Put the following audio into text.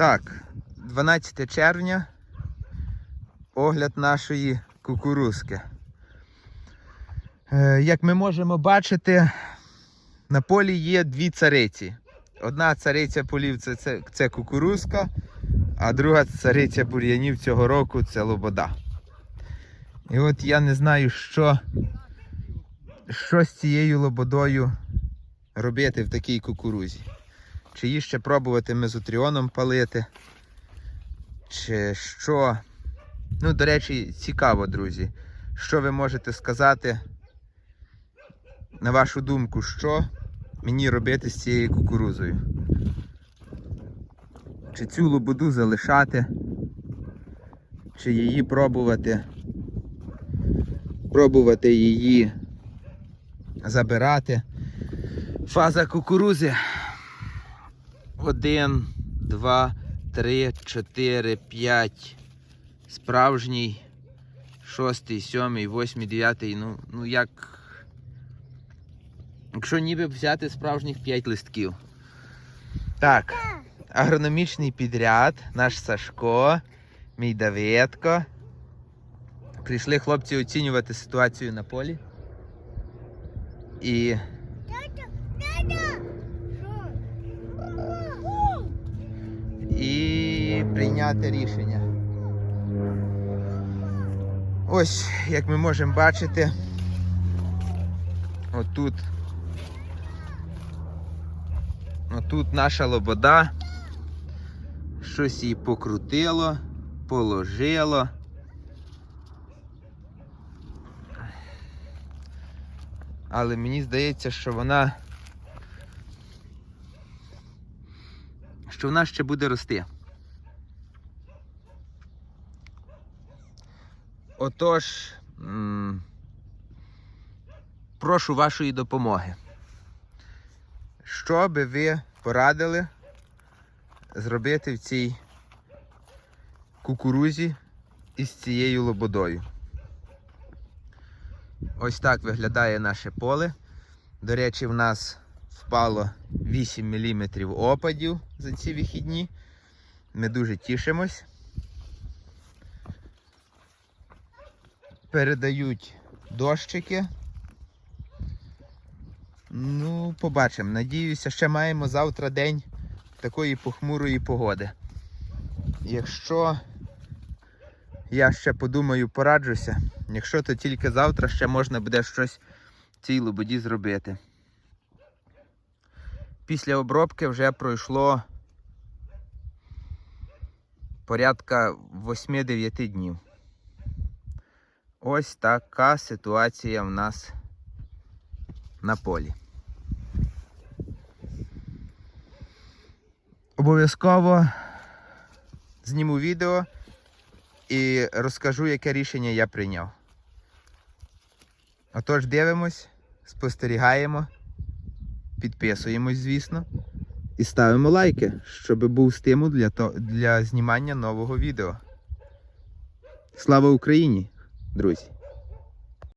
Так, 12 червня. Огляд нашої кукурузки. Е, Як ми можемо бачити, на полі є дві цариці. Одна цариця полів це, це, це кукурузка, а друга цариця бур'янів цього року це лобода. І от я не знаю, що, що з цією лободою робити в такій кукурузі. Чи її ще пробувати мезотріоном палити, чи що. Ну, до речі, цікаво, друзі. Що ви можете сказати, на вашу думку, що мені робити з цією кукурузою? Чи цю лободу залишати, чи її пробувати, пробувати її забирати. Фаза кукурузи. Один, два, три, чотири, п'ять. Справжній. Шостий, сьомий, восьмий, дев'ятий. Ну, ну як. Якщо ніби взяти справжніх 5 листків. Так. Агрономічний підряд, наш Сашко, мій Давидко. Прийшли хлопці оцінювати ситуацію на полі. І прийняти рішення. Ось, як ми можемо бачити, отут, отут наша лобода, щось її покрутило, положило. Але мені здається, що вона що вона ще буде рости. Отож, прошу вашої допомоги. Що би ви порадили зробити в цій кукурузі із цією лободою? Ось так виглядає наше поле. До речі, в нас впало 8 мм опадів за ці вихідні. Ми дуже тішимось. Передають дощики. Ну, побачимо. Надіюся, ще маємо завтра день такої похмурої погоди. Якщо я ще подумаю, пораджуся, якщо то тільки завтра ще можна буде щось в цій лободі зробити. Після обробки вже пройшло порядка 8-9 днів. Ось така ситуація в нас на полі. Обов'язково зніму відео і розкажу, яке рішення я прийняв. Отож, дивимось, спостерігаємо, підписуємось, звісно, і ставимо лайки, щоб був стимул для, для знімання нового відео. Слава Україні, друзі!